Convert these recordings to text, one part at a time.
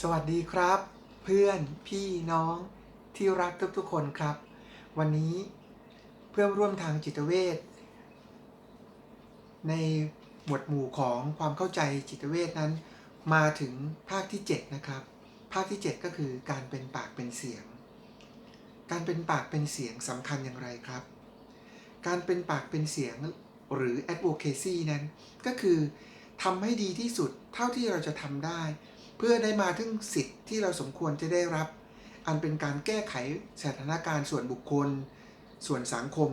สวัสดีครับ เพื่อนพี่น้องที่รักทุกๆคนครับ วันนี้เพื่อนร่วมทางจิตเวชในหมวดหมู่ของความเข้าใจจิตเวชนั้น มาถึงภาคที่ 7 นะครับ ภาคที่ 7 ก็คือการเป็นปากเป็นเสียง การเป็นปากเป็นเสียงสำคัญอย่างไรครับ การเป็นปากเป็นเสียงหรือ advocacy นั้น ก็คือทำให้ดีที่สุดเท่าที่เราจะทำได้ เพื่อได้มาถึงสิทธิ์ที่เราสมควรจะได้รับ อันเป็นการแก้ไขสถานการณ์ส่วนบุคคล ส่วนสังคม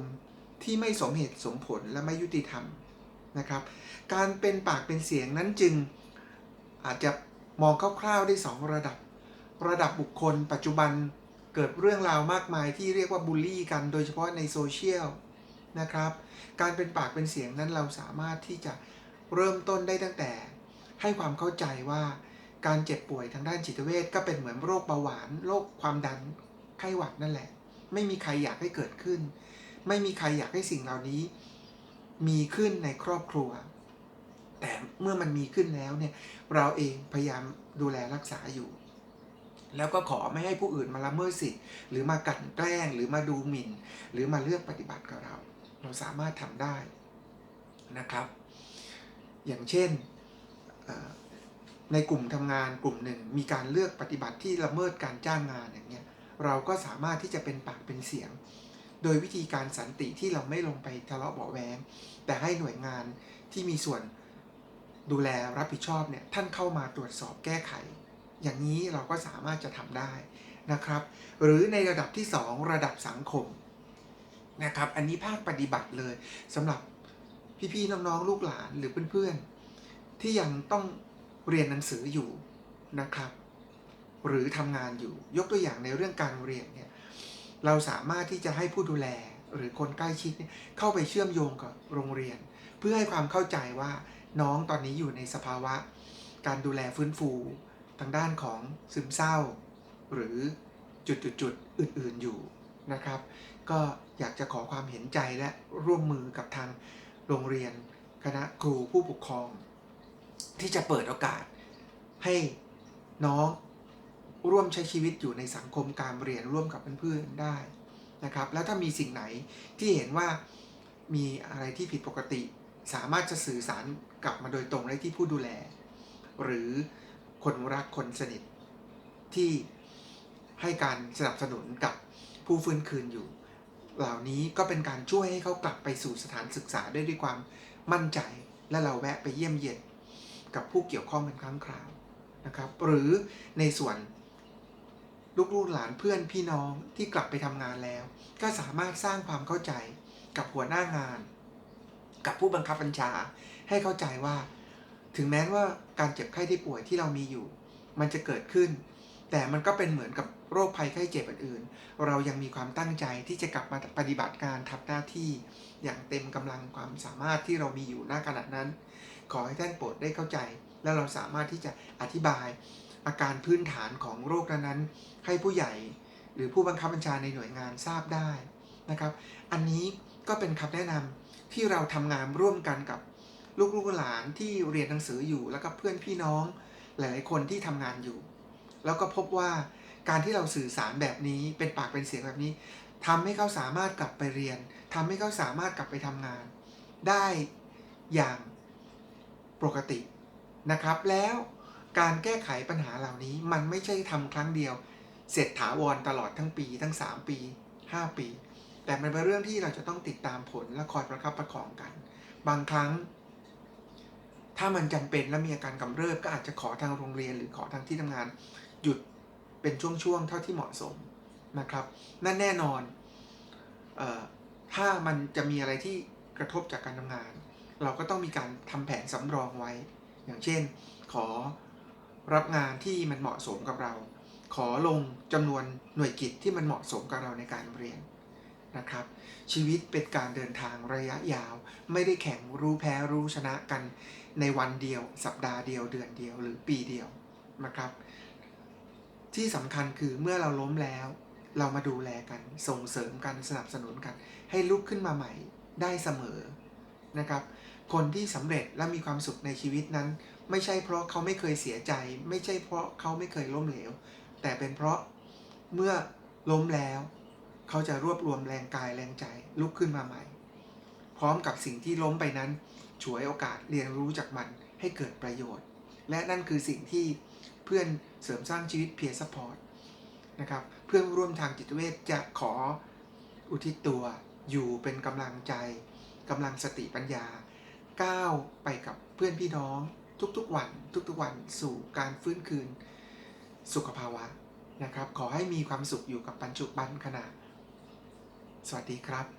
ที่ไม่สมเหตุสมผลและไม่ยุติธรรมนะครับ การเป็นปากเป็นเสียงนั้นจึงอาจจะมองคร่าวๆได้ 2 ระดับ ระดับบุคคล ปัจจุบันเกิดเรื่องราวมากมายที่เรียกว่าบูลลี่กันโดยเฉพาะในโซเชียลนะครับ การเป็นปากเป็นเสียงนั้นเราสามารถที่จะเริ่มต้นได้ตั้งแต่ให้ความเข้าใจว่า การเจ็บป่วยทางด้านจิตเวชก็เป็นเหมือนโรคเบาหวานโรคความดันไข้หวัดนั่นแหละ ไม่มีใครอยากให้เกิดขึ้น ไม่มีใครอยากให้สิ่งเหล่านี้ มีขึ้นในครอบครัว แต่เมื่อมันมีขึ้นแล้วเนี่ยเราเองพยายามดูแลรักษาอยู่ แล้วก็ขอไม่ให้ผู้อื่นมาละเมิดสิทธิ์หรือมากลั่นแกล้งหรือมาดูหมิ่น หรือมาเลือกปฏิบัติกับเรา เราสามารถทำได้นะครับ อย่างเช่น ในกลุ่มทำงานกลุ่มหนึ่ง มีการเลือกปฏิบัติที่ละเมิดการจ้างงานอย่างเงี้ยเราก็สามารถที่จะเป็นปากเป็นเสียง โดยวิธีการสันติที่เราไม่ลงไปทะเลาะเบาแวงแต่ให้หน่วยงานที่มีส่วนดูแลรับผิดชอบเนี่ยท่านเข้ามาตรวจสอบแก้ไข อย่างนี้เราก็สามารถจะทำได้นะครับ หรือในระดับที่ 2 ระดับสังคมนะครับ อันนี้ภาคปฏิบัติเลยสำหรับพี่ๆน้องๆลูกหลานหรือเพื่อนๆที่ยังต้อง เรียนหนังสืออยู่นะครับ หรือทำงานอยู่ยกตัวอย่างในเรื่องการเรียนเนี่ยเราสามารถที่จะให้ผู้ดูแลหรือคนใกล้ชิดเเข้าไปเชื่อมโยงกับโรงเรียน เพื่อให้ความเข้าใจว่าน้องตอนนี้อยู่ในสภาวะ การดูแลฟื้นฟู ทางด้านของซึมเศร้า หรือจุดๆอื่นๆอยู่นะครับ ก็อยากจะขอความเห็นใจและร่วมมือกับทางโรงเรียน คณะครูผู้ปกครอง ที่จะเปิดโอกาสให้น้องร่วมใช้ชีวิตอยู่ในสังคมการเรียนร่วมกับเพื่อนๆได้นะครับ แล้วถ้ามีสิ่งไหนที่เห็นว่ามีอะไรที่ผิดปกติ สามารถจะสื่อสารกลับมาโดยตรงได้ที่ผู้ดูแล หรือคนรักคนสนิทที่ให้การสนับสนุนกับผู้ฟื้นคืนอยู่ เหล่านี้ก็เป็นการช่วยให้เขากลับไปสู่สถานศึกษาได้ด้วยความมั่นใจ และเราแวะไปเยี่ยมเยียน กับผู้เกี่ยวข้องเป็นครั้งคราวนะครับ หรือในส่วนลูกๆหลานเพื่อนพี่น้องที่กลับไปทำงานแล้ว ก็สามารถสร้างความเข้าใจกับหัวหน้างาน กับผู้บังคับบัญชา ให้เข้าใจว่า ถึงแม้ว่าการเจ็บไข้ได้ป่วยที่เรามีอยู่ มันจะเกิดขึ้น แต่มันก็เป็นเหมือนกับโรคภัยไข้เจ็บอื่นๆ เรายังมีความตั้งใจที่จะกลับมาปฏิบัติการทำหน้าที่อย่างเต็มกำลังความสามารถที่เรามีอยู่ณขณะนั้น ขอให้ท่านโปรดได้เข้าใจ และเราสามารถที่จะอธิบาย อาการพื้นฐานของโรคนั้นๆให้ผู้ใหญ่ หรือผู้บังคับบัญชาในหน่วยงานทราบได้นะครับ อันนี้ก็เป็นคำแนะนำที่เราทำงานร่วมกันกับลูกๆหลานที่เรียนหนังสืออยู่แล้วก็เพื่อนพี่น้อง หลายๆคนที่ทำงานอยู่ แล้วก็พบว่าการที่เราสื่อสารแบบนี้เป็นปากเป็นเสียงแบบนี้ทำให้เขาสามารถกลับไปเรียนทำให้เขาสามารถกลับไปทำงาน ได้อย่าง ปกตินะครับ แล้วการแก้ไขปัญหาเหล่านี้มันไม่ใช่ทำครั้งเดียว เสร็จถาวรตลอดทั้งปี ทั้ง 3 ปี 5 ปี แต่มันเป็นเรื่องที่เราจะต้องติดตามผลและคอยประคับประคองกัน บางครั้ง ถ้ามันจำเป็นและมีอาการกำเริบก็อาจจะขอทางโรงเรียน หรือขอทางที่ทำงาน หยุดเป็นช่วงๆเท่าที่เหมาะสมนะครับ นั่นแน่นอนออถ้ามันจะมีอะไรที่กระทบจากการทำงาน เราก็ต้องมีการทำแผนสำรองไว้ อย่างเช่น ขอรับงานที่มันเหมาะสมกับเรา ขอลงจำนวนหน่วยกิจที่มันเหมาะสมกับเราในการเรียนนะครับ ชีวิตเป็นการเดินทางระยะยาว ไม่ได้แข่งรู้แพ้รู้ชนะกันในวันเดียว สัปดาห์เดียวเดือนเดียวหรือปีเดียวนะครับ ที่สำคัญคือเมื่อเราล้มแล้ว เรามาดูแลกันส่งเสริมกันสนับสนุนกัน ให้ลุกขึ้นมาใหม่ได้เสมอ นะครับ คนที่สำเร็จและมีความสุขในชีวิตนั้น ไม่ใช่เพราะเขาไม่เคยเสียใจ ไม่ใช่เพราะเขาไม่เคยล้มเหลว แต่เป็นเพราะเมื่อล้มแล้ว เขาจะรวบรวมแรงกายแรงใจลุกขึ้นมาใหม่ พร้อมกับสิ่งที่ล้มไปนั้นฉวยโอกาสเรียนรู้จากมันให้เกิดประโยชน์ และนั่นคือสิ่งที่เพื่อนเสริมสร้างชีวิตเพียร์ซัพพอร์ตนะครับเพื่อนร่วมทางจิตเวชจะขออุทิศตัวอยู่เป็นกำลังใจ กำลังสติปัญญาก้าวไปกับเพื่อนพี่น้องทุกๆวัน ทุกๆวันสู่การฟื้นคืน สุขภาวะนะครับ ขอให้มีความสุขอยู่กับปัจจุบันขณะ สวัสดีครับ